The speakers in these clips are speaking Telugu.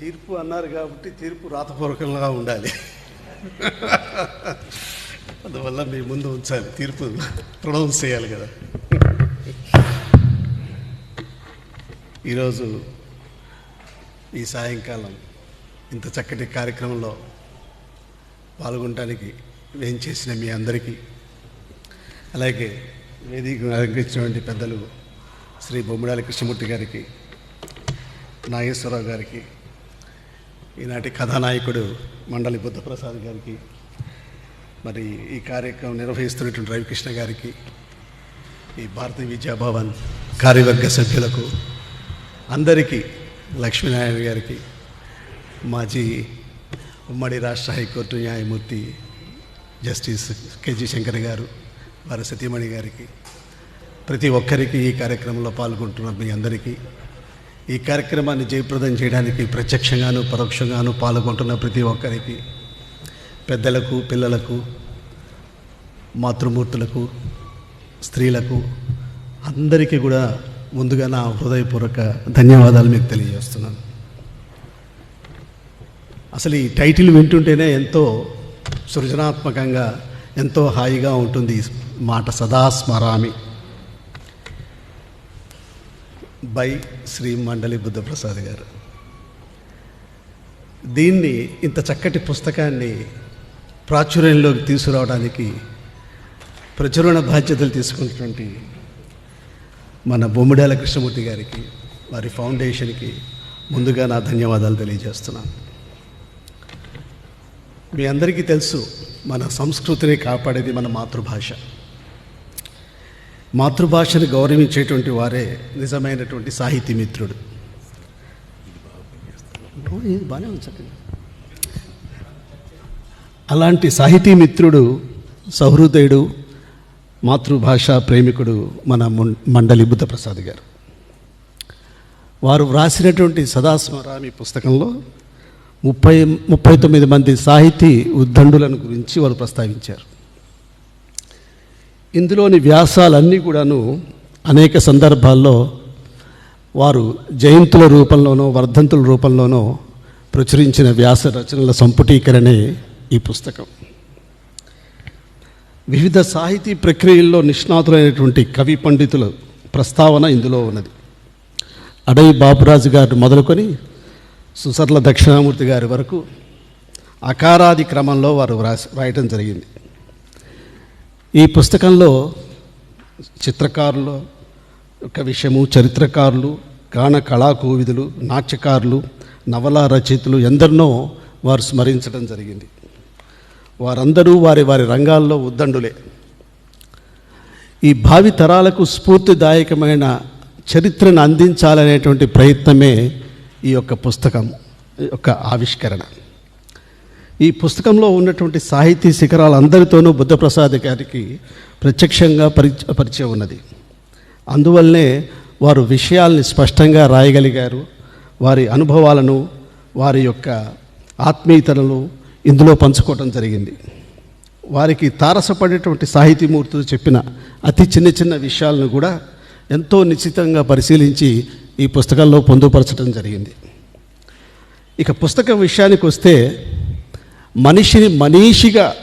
తీర్పు అన్నారు కాబట్టి తీర్పు రాతపూర్వకంగా ఉండాలి. అందువల్ల మీ ముందు ఉంచాలి తీర్పు ప్రొనౌన్స్ చేయాలి కదా. ఈరోజు ఈ సాయంకాలం ఇంత చక్కటి కార్యక్రమంలో పాల్గొనడానికి ఏం చేసిన మీ అందరికీ అలాగే వేదిక అలంకరించినటువంటి పెద్దలు శ్రీ బొమ్మిడాలి కృష్ణమూర్తి గారికి నాగేశ్వరరావు గారికి ఈనాటి కథానాయకుడు మండలి బుద్ధప్రసాద్ గారికి మరి ఈ కార్యక్రమం నిర్వహిస్తున్నటువంటి రవికృష్ణ గారికి ఈ భారతీయ విద్యాభవన్ కార్యవర్గ సభ్యులకు అందరికీ లక్ష్మీనారాయణ గారికి మాజీ ఉమ్మడి రాష్ట్ర హైకోర్టు న్యాయమూర్తి జస్టిస్ కేజీ శంకర్ గారు వారి సతీమణి గారికి ప్రతి ఒక్కరికి ఈ కార్యక్రమంలో పాల్గొంటున్న మీ అందరికీ ఈ కార్యక్రమాన్ని జయప్రదం చేయడానికి ప్రత్యక్షంగాను పరోక్షంగాను పాల్గొంటున్న ప్రతి ఒక్కరికి పెద్దలకు పిల్లలకు మాతృమూర్తులకు స్త్రీలకు అందరికీ కూడా ముందుగా నా హృదయపూర్వక ధన్యవాదాలు మీకు తెలియజేస్తున్నాను. అసలు ఈ టైటిల్ వింటుంటేనే ఎంతో సృజనాత్మకంగా ఎంతో హాయిగా ఉంటుంది ఈ మాట సదా స్మరామి బై శ్రీ మండలి బుద్ధప్రసాద్ గారు. దీన్ని ఇంత చక్కటి పుస్తకాన్ని ప్రాచుర్యంలోకి తీసుకురావడానికి ప్రచురణ బాధ్యతలు తీసుకున్నటువంటి మన బొమ్మిడాల కృష్ణమూర్తి గారికి వారి ఫౌండేషన్కి ముందుగా నా ధన్యవాదాలు తెలియజేస్తున్నాను. మీ అందరికీ తెలుసు మన సంస్కృతిని కాపాడేది మన మాతృభాష. మాతృభాషను గౌరవించేటువంటి వారే నిజమైనటువంటి సాహితీ మిత్రుడు. బాగానే ఉంది అలాంటి సాహితీ మిత్రుడు సహృదయుడు మాతృభాష ప్రేమికుడు మన ముం- మండలి బుద్ధప్రసాద్ గారు. వారు వ్రాసినటువంటి సదాస్మరామి పుస్తకంలో ముప్పై ముప్పై తొమ్మిది మంది సాహితీ ఉద్దండులను గురించి వారు ప్రస్తావించారు. ఇందులోని వ్యాసాలన్నీ కూడాను అనేక సందర్భాల్లో వారు జయంతుల రూపంలోనో వర్ధంతుల రూపంలోనో ప్రచురించిన వ్యాస రచనల సంపుటీకరణే ఈ పుస్తకం. వివిధ సాహితీ ప్రక్రియల్లో నిష్ణాతులైనటువంటి కవి పండితుల ప్రస్తావన ఇందులో ఉన్నది. అడవి బాబురాజు గారు మొదలుకొని సుసర్ల దక్షిణామూర్తి గారి వరకు అకారాది క్రమంలో వారు వ్రాసి రాయటం జరిగింది. ఈ పుస్తకంలో చిత్రకారులు యొక్క విషయము చరిత్రకారులు గాన కళాకోవిదులు నాట్యకారులు నవలా రచయితలు ఎందరినో వారు స్మరించడం జరిగింది. వారందరూ వారి వారి రంగాల్లో ఉద్దండులే. ఈ భావి తరాలకు స్ఫూర్తిదాయకమైన చరిత్రను అందించాలనేటువంటి ప్రయత్నమే ఈ యొక్క పుస్తకం ఈ యొక్క ఆవిష్కరణ. ఈ పుస్తకంలో ఉన్నటువంటి సాహితీ శిఖరాలందరితోనూ బుద్ధప్రసాద్ గారికి ప్రత్యక్షంగా పరి పరిచయం ఉన్నది. అందువల్లనే వారు విషయాల్ని స్పష్టంగా రాయగలిగారు. వారి అనుభవాలను వారి యొక్క ఆత్మీయతలను ఇందులో పంచుకోవటం జరిగింది. వారికి తారసపడేటువంటి సాహితీమూర్తులు చెప్పిన అతి చిన్న చిన్న విషయాలను కూడా ఎంతో నిశ్చితంగా పరిశీలించి ఈ పుస్తకంలో పొందుపరచడం జరిగింది. ఇక పుస్తకం విషయానికి వస్తే మనిషిని మనీషిగా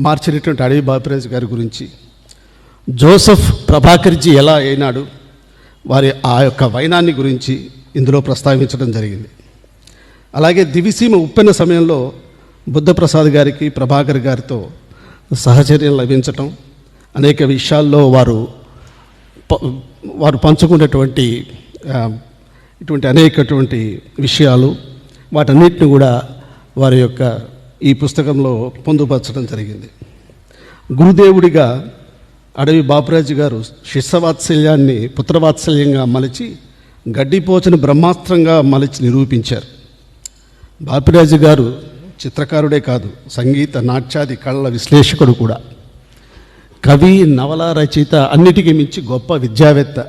మార్చినటువంటి అడవి బాపిరాజు గారి గురించి. జోసఫ్ ప్రభాకర్జీ ఎలా అయినాడు వారి ఆ యొక్క వైనాన్ని గురించి ఇందులో ప్రస్తావించడం జరిగింది. అలాగే దివిసీమ ఉప్పెన సమయంలో బుద్ధప్రసాద్ గారికి ప్రభాకర్ గారితో సహచర్యం లభించటం అనేక విషయాల్లో వారు వారు పంచుకున్నటువంటి ఇటువంటి అనేకటువంటి విషయాలు వాటన్నిటిని కూడా వారి యొక్క ఈ పుస్తకంలో పొందుపరచడం జరిగింది. గురుదేవుడిగా అడవి బాపురాజు గారు శిష్యవాత్సల్యాన్ని పుత్రవాత్సల్యంగా మలిచి గడ్డిపోచను బ్రహ్మాస్త్రంగా మలిచి నిరూపించారు. బాపిరాజు గారు చిత్రకారుడే కాదు సంగీత నాట్యాది కళల విశ్లేషకుడు కూడా. కవి నవల రచయిత అన్నిటికీ మించి గొప్ప విద్యావేత్త.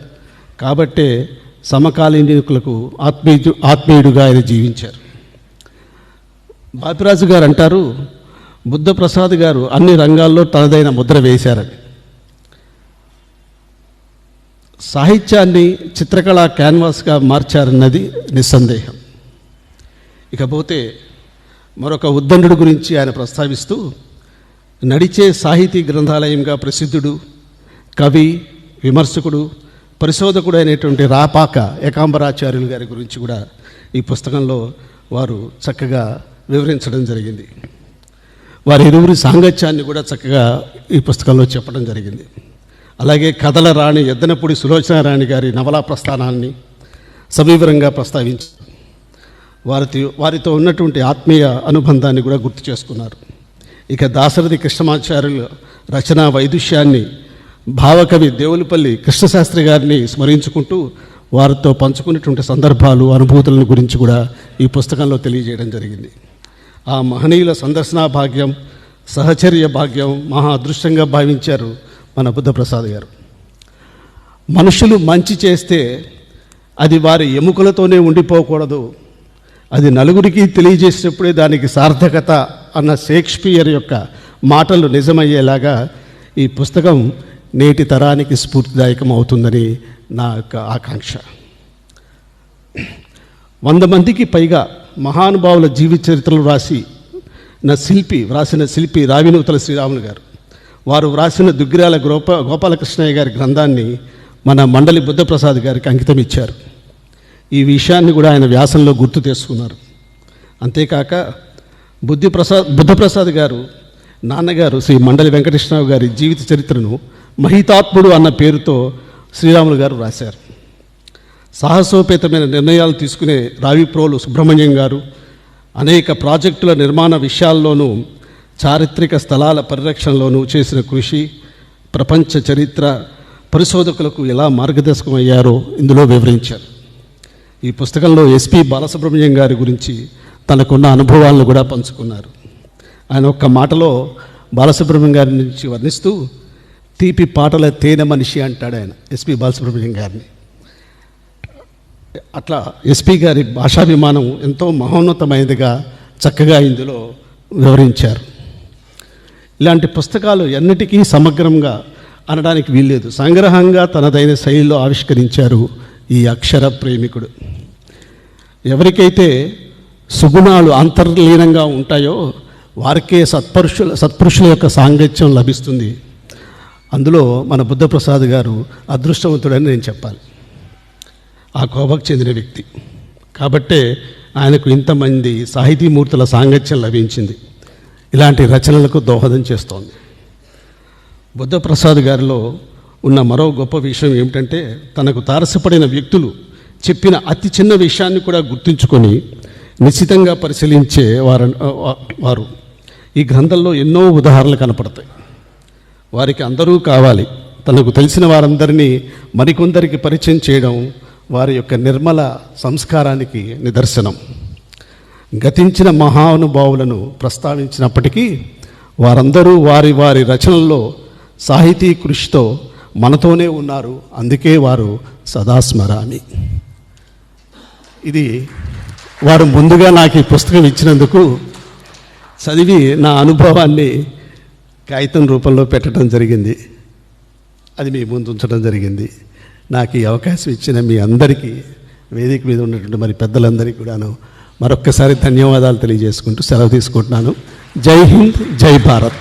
కాబట్టే సమకాలీనులకు ఆత్మీయు ఆత్మీయుడుగా ఆయన జీవించారు. బాపిరాజు గారు అంటారు బుద్ధప్రసాద్ గారు అన్ని రంగాల్లో తనదైన ముద్ర వేశారని. సాహిత్యాన్ని చిత్రకళ క్యాన్వాస్గా మార్చారన్నది నిస్సందేహం. ఇకపోతే మరొక ఉద్దండు గురించి ఆయన ప్రస్తావిస్తూ నడిచే సాహితీ గ్రంథాలయంగా ప్రసిద్ధుడు కవి విమర్శకుడు పరిశోధకుడు అయినటువంటి రాపాక ఏకాంబరాచార్యులు గారి గురించి కూడా ఈ పుస్తకంలో వారు చక్కగా వివరించడం జరిగింది. వారి ఇరువురి సాంగత్యాన్ని కూడా చక్కగా ఈ పుస్తకంలో చెప్పడం జరిగింది. అలాగే కథల రాణి ఎద్దనపూడి సులోచన రాణి గారి నవలా ప్రస్థానాన్ని సవివరంగా ప్రస్తావించారు వారితో వారితో ఉన్నటువంటి ఆత్మీయ అనుబంధాన్ని కూడా గుర్తు చేసుకున్నారు. ఇక దాశరథి కృష్ణమాచార్యుల రచనా వైదుష్యాన్ని భావకవి దేవులపల్లి కృష్ణశాస్త్రి గారిని స్మరించుకుంటూ వారితో పంచుకున్నటువంటి సందర్భాలు అనుభూతులను గురించి కూడా ఈ పుస్తకంలో తెలియజేయడం జరిగింది. ఆ మహనీయుల సందర్శనా భాగ్యం సహచర్య భాగ్యం మహా అదృష్టంగా భావించారు మన బుద్ధప్రసాద్ గారు. మనుషులు మంచి చేస్తే అది వారి ఎముకలతోనే ఉండిపోకూడదు. అది నలుగురికి తెలియజేసినప్పుడే దానికి సార్థకత అన్న షేక్స్పియర్ యొక్క మాటలు నిజమయ్యేలాగా ఈ పుస్తకం నేటి తరానికి స్ఫూర్తిదాయకం అవుతుందని నా యొక్క ఆకాంక్ష. వంద మందికి పైగా మహానుభావుల జీవిత చరిత్రలు రాసి నా శిల్పి వ్రాసిన శిల్పి రావినూతల శ్రీరాములు గారు. వారు వ్రాసిన దుగ్గిరాల గోప గోపాలకృష్ణయ్య గారి గ్రంథాన్ని మన మండలి బుద్ధప్రసాద్ గారికి అంకితం ఇచ్చారు. ఈ విషయాన్ని కూడా ఆయన వ్యాసంలో గుర్తు చేసుకున్నారు. అంతేకాక బుద్ధి ప్రసాద్ బుద్ధప్రసాద్ గారు నాన్నగారు శ్రీ మండలి వెంకటేశ్వరరావు గారి జీవిత చరిత్రను మహితాత్ముడు అన్న పేరుతో శ్రీరాములు గారు రాశారు. సాహసోపేతమైన నిర్ణయాలు తీసుకునే రావిప్రోలు సుబ్రహ్మణ్యం గారు అనేక ప్రాజెక్టుల నిర్మాణ విషయాల్లోనూ చారిత్రక స్థలాల పరిరక్షణలోనూ చేసిన కృషి ప్రపంచ చరిత్ర పరిశోధకులకు ఎలా మార్గదర్శకం అయ్యారో ఇందులో వివరించారు. ఈ పుస్తకంలో ఎస్పి బాలసుబ్రహ్మణ్యం గారి గురించి తనకున్న అనుభవాలను కూడా పంచుకున్నారు. ఆయన ఒక్క మాటలో బాలసుబ్రహ్మణ్యం గారి నుంచి వర్ణిస్తూ తీపి పాటల తేనె మనిషి అంటాడు ఆయన ఎస్పి బాలసుబ్రహ్మణ్యం గారిని. అట్లా ఎస్పి గారి భాషాభిమానం ఎంతో మహోన్నతమైనదిగా చక్కగా ఇందులో వివరించారు. ఇలాంటి పుస్తకాలు ఎన్నిటికీ సమగ్రంగా అనడానికి వీల్లేదు. సంగ్రహంగా తనదైన శైలిలో ఆవిష్కరించారు ఈ అక్షర ప్రేమికుడు. ఎవరికైతే సుగుణాలు అంతర్లీనంగా ఉంటాయో వారికే సత్పురుషుల సత్పురుషుల యొక్క సాంగత్యం లభిస్తుంది. అందులో మన బుద్ధప్రసాద్ గారు అదృష్టవంతుడని నేను చెప్పాలి. ఆ కోపకు చెందిన వ్యక్తి. కాబట్టే ఆయనకు ఇంతమంది సాహితీమూర్తుల సాంగత్యం లభించింది. ఇలాంటి రచనలకు దోహదం చేస్తోంది. బుద్ధప్రసాద్ గారిలో ఉన్న మరో గొప్ప విషయం ఏమిటంటే తనకు తారసపడిన వ్యక్తులు చెప్పిన అతి చిన్న విషయాన్ని కూడా గుర్తుంచుకొని నిశ్చితంగా పరిశీలించే వారు వారు. ఈ గ్రంథంలో ఎన్నో ఉదాహరణలు కనపడతాయి. వారికి అందరూ కావాలి. తనకు తెలిసిన వారందరినీ మరికొందరికి పరిచయం చేయడం వారి యొక్క నిర్మల సంస్కారానికి నిదర్శనం. గతించిన మహానుభావులను ప్రస్తావించినప్పటికీ వారందరూ వారి వారి రచనల్లో సాహితీ కృషితో మనతోనే ఉన్నారు. అందుకే వారు సదాస్మరామి. ఇది వారు ముందుగా నాకు ఈ పుస్తకం ఇచ్చినందుకు చదివి నా అనుభవాన్ని కాగితం రూపంలో పెట్టడం జరిగింది. అది మీ ముందు ఉంచడం జరిగింది. నాకు ఈ అవకాశం ఇచ్చిన మీ అందరికీ వేదిక మీద ఉన్నటువంటి మరి పెద్దలందరికీ కూడాను మరొక్కసారి ధన్యవాదాలు తెలియజేసుకుంటూ సెలవు తీసుకుంటున్నాను. జై హింద్ జై భారత్.